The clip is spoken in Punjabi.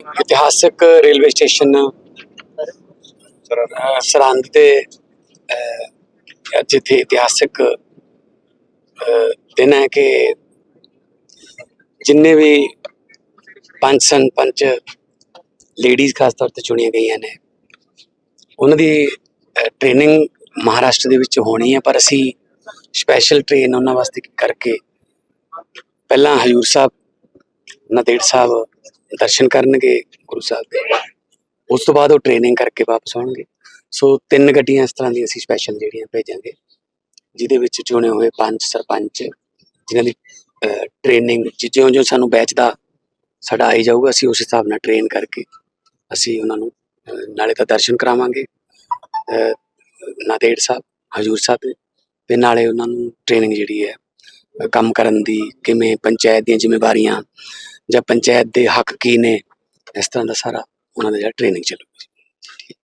ਇਤਿਹਾਸਕ ਰੇਲਵੇ ਸਟੇਸ਼ਨ ਸਰਹੰਦ ਤੇ ਇੱਥੇ ਇਤਿਹਾਸਕ ਦਿਨ ਹੈ ਕਿ ਜਿੰਨੇ ਵੀ ਪੰਜ ਸਨ ਪੰਜ ਲੇਡੀਜ਼ ਖਾਸ ਤੌਰ ਤੇ ਚੁਣੀਆਂ ਗਈਆਂ ਨੇ ਉਹਨਾਂ ਦੀ ਟ੍ਰੇਨਿੰਗ ਮਹਾਰਾਸ਼ਟਰ ਦੇ ਵਿੱਚ ਹੋਣੀ ਹੈ ਪਰ ਅਸੀਂ ਸਪੈਸ਼ਲ ਟ੍ਰੇਨ ਉਹਨਾਂ ਵਾਸਤੇ ਕਰਕੇ ਪਹਿਲਾਂ ਹਜੂਰ ਸਾਹਿਬ ਨਦੇੜ ਸਾਹਿਬ ਦਰਸ਼ਨ ਕਰਨਗੇ ਗੁਰੂ ਸਾਹਿਬ ਦੇ। ਉਸ ਤੋਂ ਬਾਅਦ ਉਹ ਟ੍ਰੇਨਿੰਗ ਕਰਕੇ ਵਾਪਸ ਆਉਣਗੇ। ਸੋ ਤਿੰਨ ਗੱਡੀਆਂ ਇਸ ਤਰ੍ਹਾਂ ਦੀਆਂ ਅਸੀਂ ਸਪੈਸ਼ਲ ਜਿਹੜੀਆਂ ਭੇਜਾਂਗੇ, ਜਿਹਦੇ ਵਿੱਚ ਚੁਣੇ ਹੋਏ ਪੰਜ ਸਰਪੰਚ, ਜਿਨ੍ਹਾਂ ਦੀ ਟ੍ਰੇਨਿੰਗ ਜਿਉਂ-ਜਿਉਂ ਸਾਨੂੰ ਬੈਚ ਦਾ ਸਾਡਾ ਆਈ ਜਾਊਗਾ, ਅਸੀਂ ਉਸ ਹਿਸਾਬ ਨਾਲ ਟ੍ਰੇਨ ਕਰਕੇ ਅਸੀਂ ਉਹਨਾਂ ਨੂੰ ਨਾਲੇ ਤਾਂ ਦਰਸ਼ਨ ਕਰਾਵਾਂਗੇ ਨਾਦੇੜ ਸਾਹਿਬ, ਹਜੂਰ ਸਾਹਿਬ ਦੇ। ਤੇ ਨਾਲੇ ਉਹਨਾਂ ਨੂੰ ਟ੍ਰੇਨਿੰਗ ਜਿਹੜੀ ਹੈ ਕੰਮ ਕਰਨ ਦੀ, ਕਿਵੇਂ ਪੰਚਾਇਤ ਦੀਆਂ ਜ਼ਿੰਮੇਵਾਰੀਆਂ ਜਾਂ ਪੰਚਾਇਤ ਦੇ ਹੱਕ ਕੀ ਨੇ? ਇਸ ਤਰ੍ਹਾਂ ਦਾ ਸਾਰਾ ਉਹਨਾਂ ਦਾ ਜਿਹੜਾ ਟ੍ਰੇਨਿੰਗ ਚੱਲੂਗੀ